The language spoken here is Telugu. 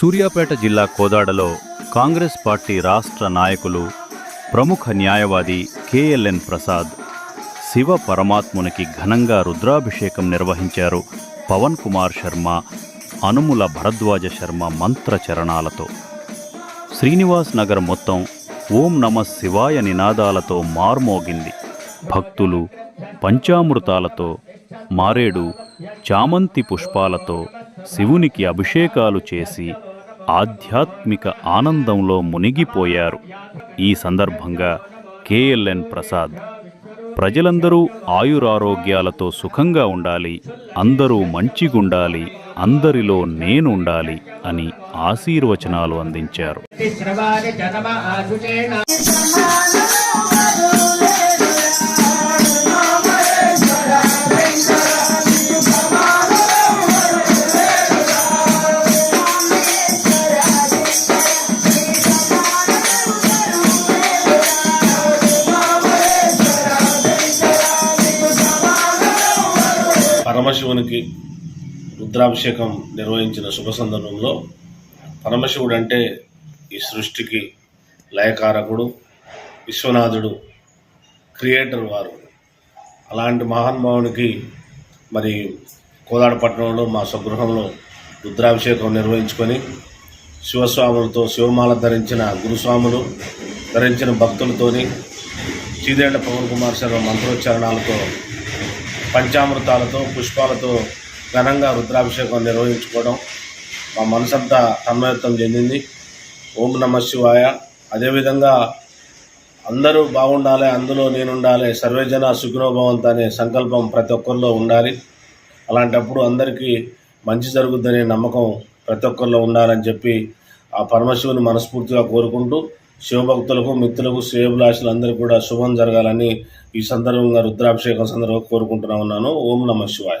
సూర్యాపేట జిల్లా కోదాడలో కాంగ్రెస్ పార్టీ రాష్ట్ర నాయకులు ప్రముఖ న్యాయవాది కేఎల్ఎన్ ప్రసాద్ శివ పరమాత్మునికి ఘనంగా రుద్రాభిషేకం నిర్వహించారు పవన్ కుమార్ శర్మ అనుముల భరద్వాజ శర్మ మంత్ర చరణాలతో. శ్రీనివాస్ నగర్ మొత్తం ఓం నమ శివాయ నినాదాలతో మార్మోగింది. భక్తులు పంచామృతాలతో మారేడు చామంతి పుష్పాలతో శివునికి అభిషేకాలు చేసి ఆధ్యాత్మిక ఆనందంలో మునిగిపోయారు. ఈ సందర్భంగా కేఎల్ఎన్ ప్రసాద్ ప్రజలందరూ ఆయురారోగ్యాలతో సుఖంగా ఉండాలి అందరూ మంచిగుండాలి అందరిలో నేనుండాలి అని ఆశీర్వచనాలు అందించారు. పరమశివునికి రుద్రాభిషేకం నిర్వహించిన శుభ సందర్భంలో పరమశివుడు అంటే ఈ సృష్టికి లయకారకుడు విశ్వనాథుడు క్రియేటర్ వారు. అలాంటి మహానుభావునికి మరి కోదాడపట్నంలో మా స్వగృహంలో రుద్రాభిషేకం నిర్వహించుకొని శివస్వాములతో శివమాల ధరించిన గురుస్వాములు ధరించిన భక్తులతోని చీదేళ్ళ పవన్ కుమార్ శర్మ మంత్రోచ్చారణాలతో పంచామృతాలతో పుష్పాలతో ఘనంగా రుద్రాభిషేకం నిర్వహించుకోవడం మా మనసంతా తన్మయత్వం చెందింది. ఓం నమ శివాయ. అదేవిధంగా అందరూ బాగుండాలి అందులో నేనుండాలి సర్వేజన సుఖినోభవంత అనే సంకల్పం ప్రతి ఒక్కరిలో ఉండాలి. అలాంటప్పుడు అందరికీ మంచి జరుగుద్దనే నమ్మకం ప్రతి ఒక్కరిలో ఉండాలని చెప్పి ఆ పరమశివుని మనస్ఫూర్తిగా కోరుకుంటూ శివభక్తులకు మిత్రులకు శ్రేయభిలాషులందరికీ కూడా శుభం జరగాలని ఈ సందర్భంగా రుద్రాభిషేకం సందర్భంగా కోరుకుంటున్నా ఉన్నాను. ఓం నమ శివాయ.